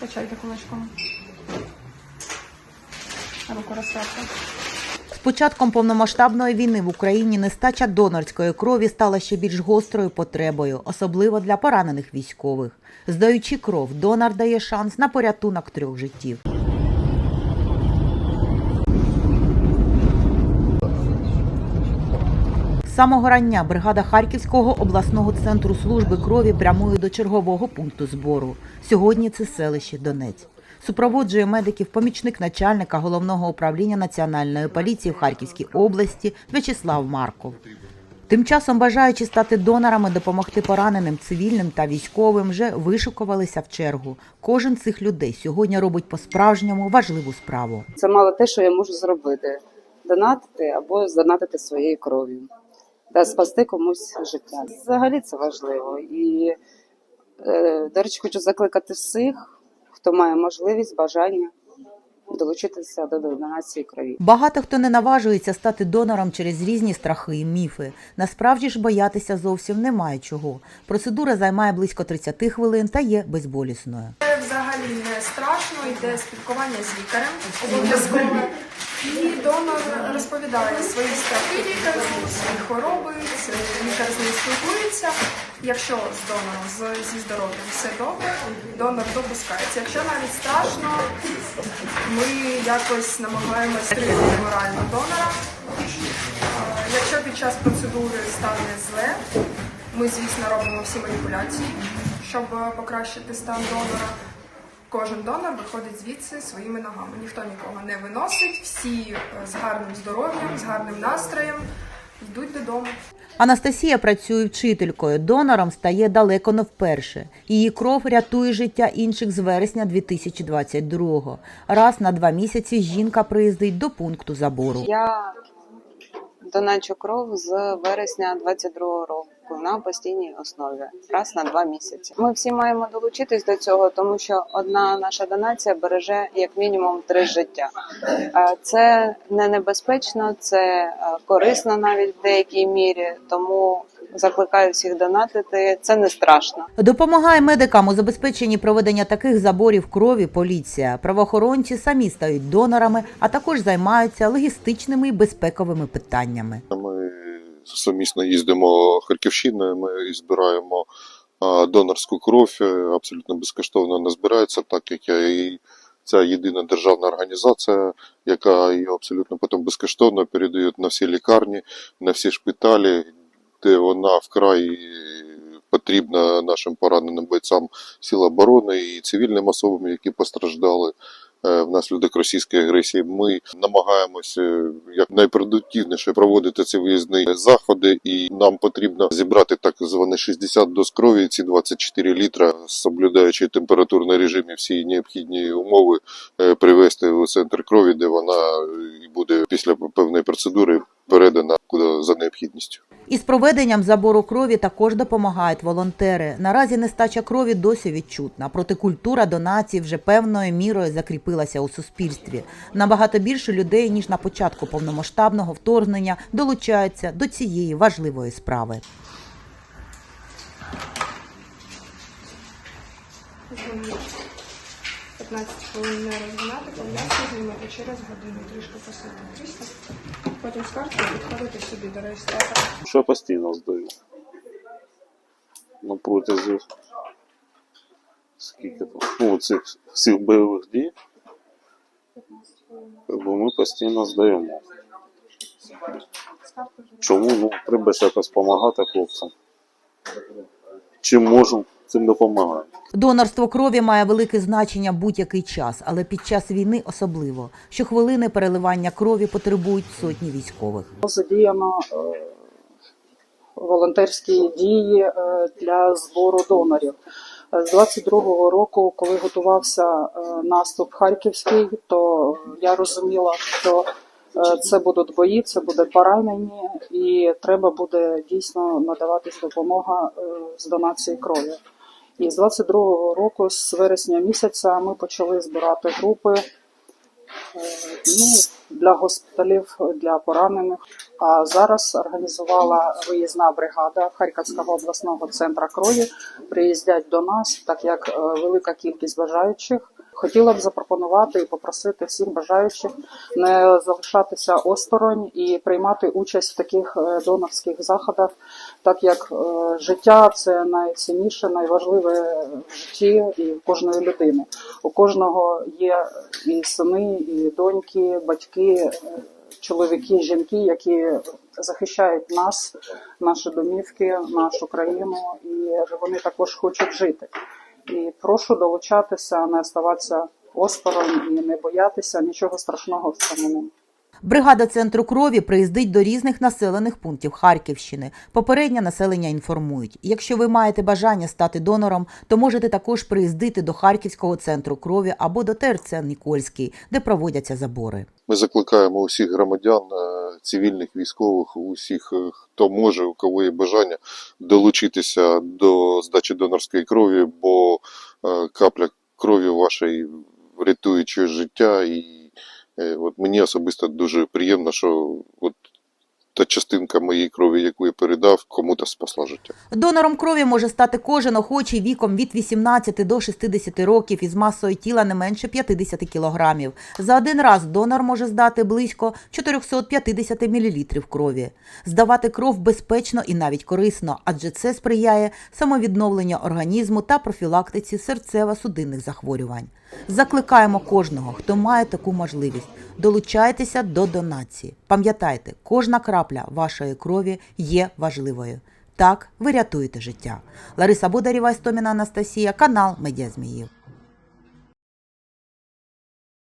Качайте кулачком. Руку розставте. З початком повномасштабної війни в Україні нестача донорської крові стала ще більш гострою потребою, особливо для поранених військових. Здаючи кров, донор дає шанс на порятунок трьох життів. Самого рання бригада Харківського обласного центру служби крові прямує до чергового пункту збору. Сьогодні це селище Донець. Супроводжує медиків помічник начальника головного управління національної поліції в Харківській області В'ячеслав Марков. Тим часом бажаючи стати донорами, допомогти пораненим цивільним та військовим, вже вишукувалися в чергу. Кожен цих людей сьогодні робить по-справжньому важливу справу. Це мало те, що я можу зробити: донатити або здонатити своєю кров'ю та спасти комусь життя. Взагалі це важливо. І, е, до речі, хочу закликати всіх, хто має можливість, бажання долучитися до донації крові. Багато хто не наважується стати донором через різні страхи і міфи. Насправді ж боятися зовсім немає чого. Процедура займає близько 30 хвилин та є безболісною. Взагалі не страшно, йде спілкування з лікарем обов'язково. І донор розповідає свої страхи свої хвороби, лікар з ним спілкується. Якщо з донором зі здоров'ям все добре, донор допускається. Якщо навіть страшно, ми якось намагаємось стримати морально донора. Якщо під час процедури стане зле, ми, звісно, робимо всі маніпуляції, щоб покращити стан донора. Кожен донор виходить звідси своїми ногами. Ніхто нікого не виносить, всі е, з гарним здоров'ям, з гарним настроєм йдуть додому. Анастасія працює вчителькою. Донором стає далеко не вперше. Її кров рятує життя інших з вересня 2022-го. Раз на два місяці жінка приїздить до пункту забору. Я доначу кров з вересня 22 року на постійній основі, раз на два місяці. Ми всі маємо долучитись до цього, тому що одна наша донація береже як мінімум три життя. Е, Це не небезпечно, це е, корисно навіть в деякій мірі, тому закликаю всіх донатити. Це не страшно. Допомагає медикам у забезпеченні проведення таких заборів крові поліція. Правоохоронці самі стають донорами, а також займаються логістичними і безпековими питаннями. Сумісно їздимо Харківщиною, ми збираємо донорську кров, е, абсолютно безкоштовно не збирається, так як я і ця єдина державна організація, яка її абсолютно потім безкоштовно передають на всі лікарні, на всі шпиталі, де вона вкрай потрібна нашим пораненим бойцям сил оборони і цивільним особам, які постраждали. е, внаслідок російської агресії. Ми намагаємося як найпродуктивніше проводити ці виїзні заходи, і нам потрібно зібрати так зване 60 доз крові, ці 24 літра, соблюдаючи температурний режим і всі необхідні умови, е, привезти у центр крові, де вона е, і буде після певної процедури передана за необхідністю. Із проведенням забору крові також допомагають волонтери. Наразі нестача крові досі відчутна, проте культура донацій вже певною мірою закріпилася у суспільстві. Набагато більше людей ніж на початку повномасштабного вторгнення долучаються до цієї важливої справи. Змініть 15 хвилин не розгинати, пов'язки знімати через годину, трішки посити крісло. Потім з карткою підходите сюди до реєстратора. Що я постійно здаю. На протязі скільки там, ну, цих всіх бойових дій, бо ми постійно здаємо. Чому? Ну, треба ж якось допомагати хлопцям. Чим можемо, цим допомагаємо. Донорство крові має велике значення будь-який час, але під час війни особливо. Щохвилини переливання крові потребують сотні військових. задіяно е, волонтерські дії е, для збору донорів. Е, З 22-го року, коли готувався наступ харківський, то я розуміла, що це будуть бої, це буде поранені, і треба буде дійсно надаватись допомога з донації крові. І з 22-го року, з вересня місяця, ми почали збирати групи е, ну, для госпіталів, для поранених. А зараз організувала виїзна бригада Харківського обласного центру крові. Приїздять до нас, так як е, велика кількість бажаючих. Хотіла б запропонувати і попросити всіх бажаючих не залишатися осторонь і приймати участь в таких е, донорських заходах, так як е, життя це найцінніше, найважливе в житті і кожної людини. У кожного є і сини, і доньки, батьки, е, чоловіки, жінки, які захищають нас, наші домівки, нашу країну, і вони також хочуть жити. І прошу долучатися, не оставатися осторонь і не боятися нічого страшного в цьому немає. Бригада центру крові приїздить до різних населених пунктів Харківщини. Попереднє населення інформують. Якщо ви маєте бажання стати донором, то можете також приїздити до Харківського центру крові або до ТРЦ Нікольський, де проводяться забори. Ми закликаємо усіх громадян, е, цивільних, військових, усіх, е, хто може, у кого є бажання, долучитися до здачі донорської крові, бо капля крові вашої чиєсь життя. І е, от мені особисто дуже приємно, що от та частинка моєї крові, яку я передав, кому-то спасла життя. Донором крові може стати кожен охочий віком від 18 до 60 років із масою тіла не менше 50 кілограмів. За один раз донор може здати близько 450 мл крові. Здавати кров безпечно і навіть корисно, адже це сприяє самовідновленню організму та профілактиці серцево-судинних захворювань. Закликаємо кожного, хто має таку можливість. Долучайтеся до донації. Пам'ятайте, кожна крапля вашої крові є важливою. Так ви рятуєте життя. Лариса Бодарєва, Істоміна Анастасія, канал Медіа Зміїв.